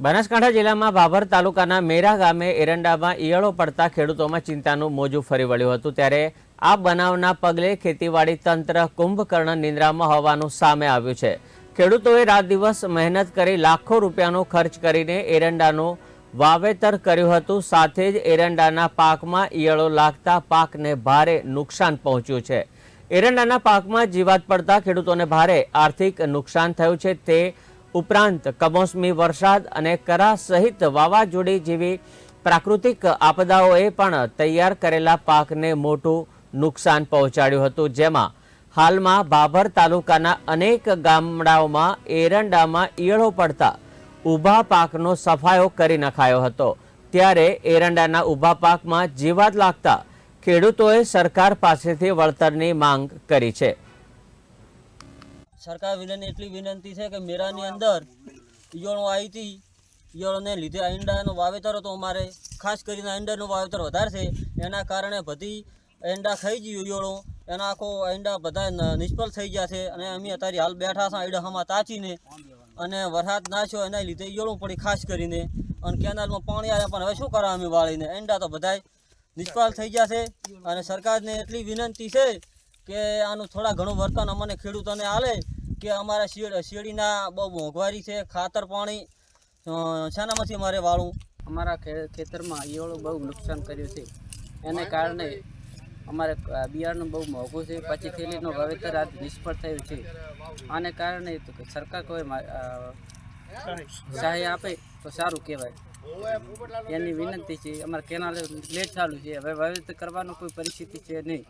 બનાસકાંઠા જિલ્લામાં ભાભર તાલુકાના મેરા ગામે એરંડામાં ઈયળો પડતા ખેડૂતોમાં ચિંતાનું મોજું ફરી વળ્યું હતું ત્યારે આ બનાવના પગલે ખેતીવાડી તંત્ર કુંભકર્ણ નિંદ્રામાં હોવાનું સામે આવ્યું છે. ખેડૂતોએ રાત દિવસ મહેનત કરી લાખો રૂપિયાનો ખર્ચ કરીને એરંડાનું વાવેતર કર્યું હતું. સાથે જ એરંડાના પાકમાં ઈયળો લાગતા પાકને ભારે નુકસાન પહોંચ્યું છે. એરંડાના પાકમાં જીવાત પડતા ખેડૂતોને ભારે આર્થિક નુકસાન થયું છે. તે ઉપરાંત કમોસમી વરસાદ અને કરા સહિત વાવાઝોડી જેવી પ્રાકૃતિક આપદાઓએ પણ તૈયાર કરેલા પાકને મોટું નુકસાન પહોંચાડ્યું હતું. જેમાં હાલમાં ભાભર તાલુકાના અનેક ગામડાઓમાં એરંડામાં ઈયળો પડતા ઊભા પાકનો સફાયો કરી નખાયો હતો. ત્યારે એરંડાના ઊભા પાકમાં જીવાત લાગતા ખેડૂતોએ સરકાર પાસેથી વળતરની માંગ કરી છે. સરકાર વિનંતી એટલી વિનંતી છે કે મેરાની અંદર ઈયળો આવી હતી. ઈયળોને લીધે ઈંડાનું વાવેતર હતું અમારે. ખાસ કરીને ઈંડાનું વાવેતર વધારે છે. એના કારણે બધી ઈંડા ખાઈ ગયું ઈયળો. એના આખો ઈંડા બધા નિષ્ફળ થઈ ગયા છે અને અમે અત્યારે હાલ બેઠા છે ઈડા તાચીને. અને વરસાદ ના છો એના લીધે ઈયળો પડી ખાસ કરીને. અને કેનાલમાં પાણી આવે પણ હવે શું કરવા અમે વાળીને? ઈંડા તો બધાય નિષ્ફળ થઈ ગયા છે. અને સરકારને એટલી વિનંતી છે કે આનું થોડા ઘણું વર્તન અમને ખેડૂતોને આલે કે અમારા શેડ શેરડીના બહુ મોંઘવારી છે ખાતર પાણી શાનામાંથી અમારે વાળું અમારા ખેતરમાં ઈયળો બહુ નુકસાન કર્યું છે. એને કારણે અમારે અ, બહુ મોંઘું છે. પછી થેલીનું વાવેતર આજ નિષ્ફળ થયું છે. આને કારણે સરકાર કોઈ સહાય આપે તો સારું કહેવાય. એની વિનંતી છે અમારે કેનાલ લેટ ચાલુ છે. હવે વાવેતર કરવાનું કોઈ પરિસ્થિતિ છે નહીં.